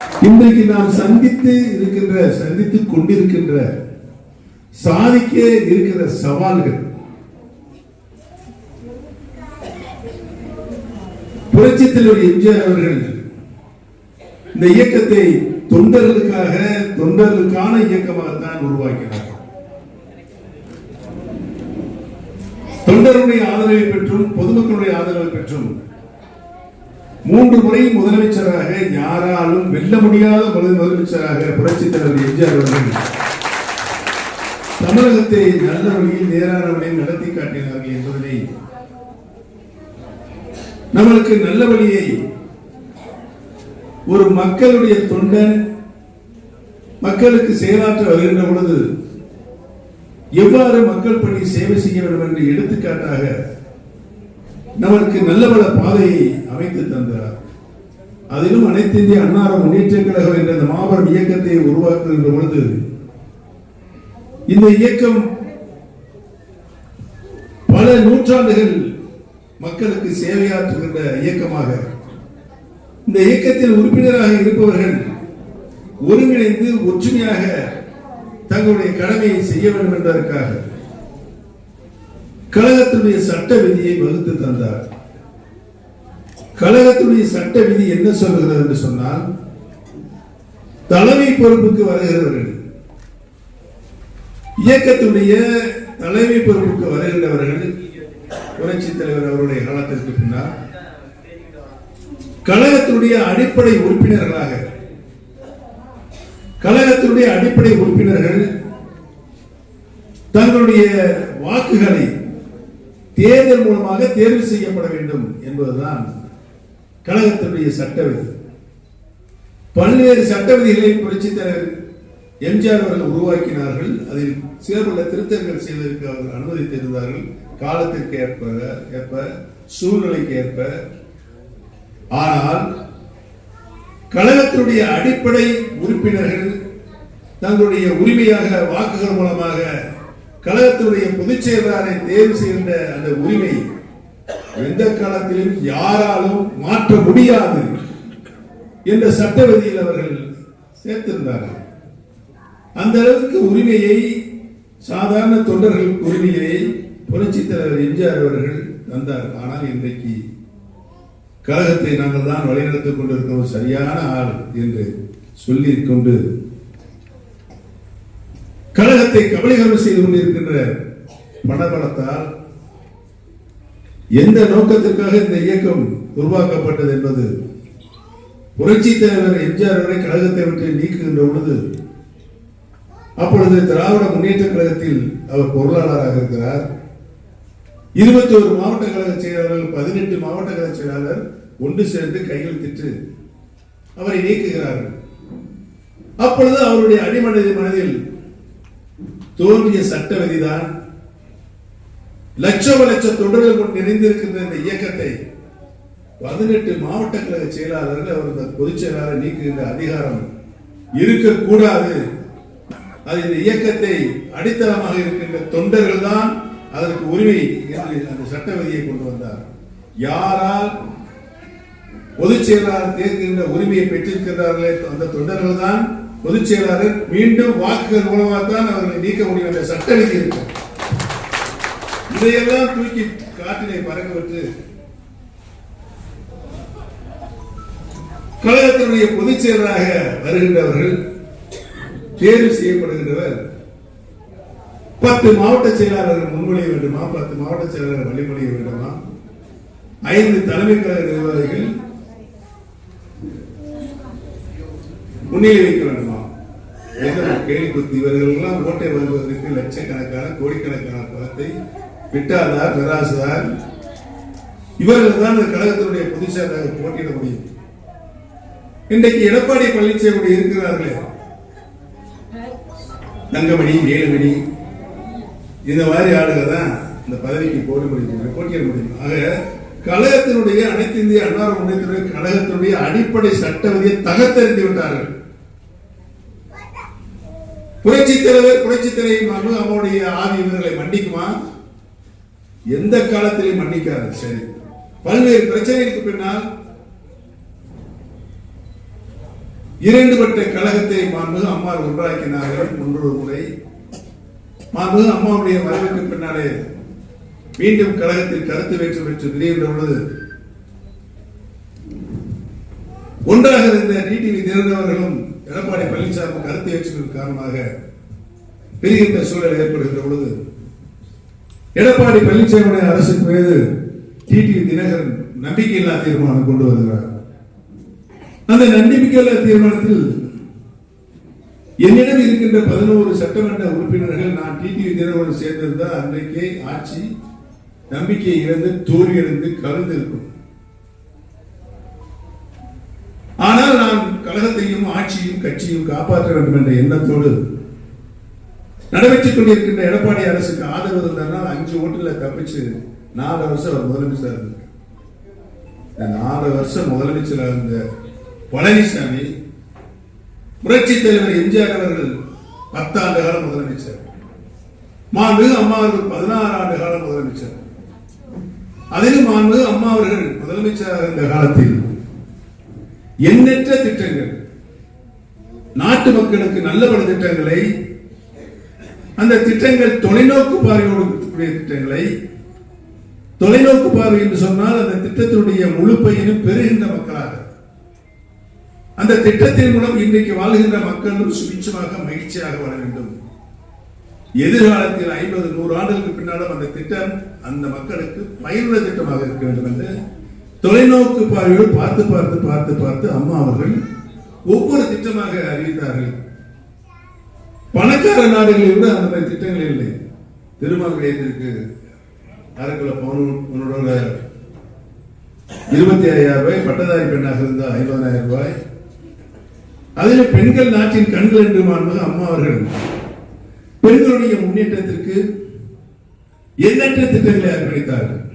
இன்றைக்கு நாம் சந்தித்து இருக்கின்ற சந்தித்துக் கொண்டிருக்கின்ற சாதிக்க இருக்கிற சவால்கள். புரட்சித்தலைவர் எம்ஜிஆர் அவர்கள் இந்த இயக்கத்தை தொண்டர்களுக்காக தொண்டர்களுக்கான இயக்கமாக தான் உருவாக்கினார். தொண்டருடைய ஆதரவை பெற்றும் பொதுமக்களுடைய ஆதரவை பெற்றும் மூன்று முறை முதலமைச்சராக யாராலும் வெல்ல முடியாத முதலமைச்சராக புரட்சித் தலைவர் எம்ஜிஆர் அவர்கள் தமிழகத்தை நல்ல வழியில் நேரான வழியில் நடத்தி காட்டினார்கள் என்பதனை நம்மளுக்கு நல்ல வழியை ஒரு மக்களுடைய தொண்டன் மக்களுக்கு செயலாற்ற வருகின்ற பொழுது எவ்வாறு மக்கள் பணி சேவை செய்ய வேண்டும் என்று எடுத்துக்காட்டாக நமக்கு நல்ல பல பாதையை அமைத்து தந்தார். அதிலும் அனைத்து இந்திய அன்னார முன்னேற்ற கழகம் என்ற இந்த மாபெரும் இயக்கத்தை உருவாக்குகின்ற பொழுது இந்த இயக்கம் பல நூற்றாண்டுகள் மக்களுக்கு சேவையாற்றுகின்ற இயக்கமாக இந்த இயக்கத்தில் உறுப்பினராக இருப்பவர்கள் ஒருங்கிணைந்து ஒற்றுமையாக தங்களுடைய கடமையை செய்ய வேண்டும் என்பதற்காக கழகத்துடைய சட்ட விதியை வகுத்து தந்தார். கழகத்தினுடைய சட்ட விதி என்ன சொல்கிறது என்று சொன்னால் தலைமை பொறுப்புக்கு வருகிறவர்கள் இயக்கத்துடைய தலைமை பொறுப்புக்கு வருகின்றவர்கள் புரட்சி தலைவர் அவருடைய காலத்திற்கு பின்னால் கழகத்தினுடைய அடிப்படை உறுப்பினர்களாக கழகத்தினுடைய அடிப்படை உறுப்பினர்கள் தங்களுடைய வாக்குகளை தேர்தல் மூலமாக தேர்வு செய்யப்பட வேண்டும் என்பதுதான் கழகத்தினுடைய சட்ட விதி பல்வேறு சட்ட விதிகளை புரட்சி தலைவர் எம்ஜிஆர் அவர்கள் உருவாக்கினார்கள். அதில் சில திருத்தங்கள் செய்வதற்கு அவர்கள் அனுமதித்திருந்தார்கள். காலத்திற்கு ஏற்ப ஏற்ப சூழ்நிலைக்கு ஏற்ப. ஆனால் கழகத்தினுடைய அடிப்படை உறுப்பினர்கள் தங்களுடைய உரிமையாக வாக்குகள் மூலமாக கழகத்தினுடைய பொதுச் செயலாளரை தேர்வு செய்கின்ற அந்த உரிமை எந்த காலத்திலும் யாராலும் மாற்ற முடியாது என்ற சட்ட விதியில் அவர்கள் சேர்த்திருந்தார்கள். அந்த அளவுக்கு உரிமையை சாதாரண தொண்டர்கள் உரிமையை புரட்சி தலைவர் எம்ஜிஆர் அவர்கள் தந்தார். ஆனால் இன்றைக்கு கழகத்தை நாங்கள் தான் வழிநடத்திக் கொண்டிருக்கிறோம். சரியான ஆள் என்று சொல்லிக் கொண்டு கழகத்தை கபலீகரம் செய்து கொண்டிருக்கின்ற பணபலத்தால் எந்த நோக்கத்திற்காக இந்த இயக்கம் உருவாக்கப்பட்டது என்பது புரட்சி தலைவர் எம்ஜிஆர் அவரை கழகத்தை விட்டு நீக்குகின்ற பொழுது அப்பொழுது திராவிட முன்னேற்ற கழகத்தில் அவர் பொருளாளராக இருக்கிறார். இருபத்தி ஒரு மாவட்ட கழக செயலாளர்கள் பதினெட்டு மாவட்ட கழக செயலாளர் ஒன்று சேர்ந்து கையெழுத்திட்டு அவரை நீக்குகிறார்கள். அப்பொழுது அவருடைய அடிமனது மனதில் தோன்றிய சட்ட விதிதான் லட்சம் லட்ச தொண்டர்கள் கொண்டு நிறைந்திருக்கின்ற இந்த இயக்கத்தை பதினெட்டு மாவட்ட கழக செயலாளர்கள் அவர் இந்த பொதுச் செயலாளர் நீக்குகின்ற அதிகாரம் இருக்கக்கூடாது. அது இந்த இயக்கத்தை அடித்தளமாக இருக்கின்ற தொண்டர்கள் தான் அதற்கு உரிமை என்று அந்த சட்ட விதியை கொண்டு வந்தார். யாரால் பொதுச் செயலாளர் தேர்கின்ற உரிமையை பெற்றிருக்கிறார்களே அந்த தொண்டர்கள் தான் பொதுச் செயலாளர் மீண்டும் வாக்குகள் மூலமாக தான் அவர்களை நீக்க முடியும் என்ற சட்ட விதி இருக்கு. இதையெல்லாம் தூக்கி காற்றினை பறக்க விட்டு கழகத்தினுடைய பொதுச் செயலராக வருகின்றவர்கள் தேர்வு செய்யப்படுகின்றவர். பத்து மாவட்ட செயலாளர்கள் முன்மொழிய வேண்டுமா? பத்து மாவட்ட செயலாளர் வழிமொழிய வேண்டுமா? ஐந்து தலைமை கழக நிர்வாகிகள் முன்னிலை வைக்க வேண்டுமா? என்ற கேள்வி இவர்கள் எல்லாம் ஓட்டை வருவதற்கு லட்சக்கணக்கான கோடிக்கணக்கான பணத்தை விட்டாதார் பெராசுதார் இவர்கள் தான் இந்த கழகத்தினுடைய பொதுச்செயலாளர் போட்டியிட முடியும். இன்றைக்கு எடப்பாடி பழனிசாமி இருக்கிறார்களே. தங்கமணி வேலுமணி இந்த மாதிரி ஆளுகள் தான் இந்த பதவிக்கு போட முடியும் போட்டியிட முடியும். ஆக கழகத்தினுடைய அனைத்து இந்திய அன்னார் முன்னேற்ற கழகத்தினுடைய அடிப்படை சட்ட விதியை தகர்த்தெறிந்து விட்டார்கள். புரட்சி தலைவர் புரட்சி தலைவர் அம்மாவுடைய அவனுடைய இவர்களை மன்னிக்குமா? எந்த காலத்திலையும் மன்னிக்காது சரி. பல்வேறு பிரச்சனைகளுக்கு பின்னால் இரண்டுபட்ட கழகத்தை மாண்பு அம்மா ஒன்றாக்கினார்கள் ஒன்றொரு முறை. மாண்பு அம்மாவுடைய மறைவுக்கு பின்னாலே மீண்டும் கழகத்தில் கருத்து வேற்று பெற்று திரிகின்ற பொழுது ஒன்றாக இருந்த டிடிவி தினகரனும் எடப்பாடி பழனிசாமி கருத்து வேற்றுமையின் காரணமாக பெருகின்ற சூழல் ஏற்படுகின்ற பொழுது எடப்பாடி பழனிசாமி அரசுக்கு மீது டிடி தினகரன் நம்பிக்கையில்லா தீர்மானம் கொண்டு வருகிறார். அந்த நம்பிக்கையில்லா தீர்மானத்தில் என்னிடம் இருக்கின்ற பதினோரு சட்டமன்ற உறுப்பினர்கள் நான் டிடிவி தினகரன் சேர்ந்திருந்தால் அன்றைக்கே ஆட்சி நம்பிக்கை இழந்து தோல்வியடைந்து கலந்து கழகத்தையும் ஆட்சியும் கட்சியும் காப்பாற்ற வேண்டும் என்ற எண்ணத்தோடு நடைபெற்றுக் கொண்டிருக்கின்ற எடப்பாடி அரசுக்கு ஆதரவு தந்தால் அஞ்சு ஓட்டுல தப்பிச்சு நாலு வருஷம் அவர் முதலமைச்சராக இருந்தார் நாலு வருஷம் முதலமைச்சராக இருந்த பழனிசாமி புரட்சி தலைவர் எம்ஜிஆர் அவர்கள் பத்தாண்டு காலம் முதலமைச்சர். மாண்பு அம்மா அவர்கள் பதினாறு ஆண்டு காலம் முதலமைச்சர். அதிலும் மாண்பு அம்மா அவர்கள் முதலமைச்சராக இருந்த காலத்தில் எண்ணற்ற திட்டங்கள் நாட்டு மக்களுக்கு நல்ல பல திட்டங்களை அந்த திட்டங்கள் தொலைநோக்கு பார்வையோடு இருக்கக்கூடிய திட்டங்களை தொலைநோக்கு பார்வை என்று சொன்னால் அந்த திட்டத்தினுடைய முழு பயனும் பெறுகின்ற மக்களாக. அந்த திட்டத்தின் மூலம் இன்றைக்கு வாழ்கின்ற மக்களும் சுபிட்சமாக மகிழ்ச்சியாக வர வேண்டும். எதிர்காலத்தில் ஐம்பது நூறு ஆண்டுகளுக்கு பின்னாலும் அந்த திட்டம் அந்த மக்களுக்கு பயனுள்ள திட்டமாக இருக்க வேண்டும் என்று தொலைநோக்கு பார்வையோடு பார்த்து பார்த்து பார்த்து பார்த்து அம்மா அவர்கள் ஒவ்வொரு திட்டமாக அறிவித்தார்கள். பணக்கார நாடுகளை விட அந்த மாதிரி திட்டங்கள் இல்லை. திருமாவிடத்திற்கு அரைக்குள்ள பவுனோட இருபத்தி ஐயாயிரம் ரூபாய் பட்டதாரி பெண்ணாக இருந்தால் ஐம்பதாயிரம் ரூபாய். அதில் பெண்கள் நாட்டின் கண்கள் என்று மாண்பது அம்மா அவர்கள். பெண்களுடைய முன்னேற்றத்திற்கு எண்ணற்ற திட்டங்களை அர்ப்பணித்தார்கள்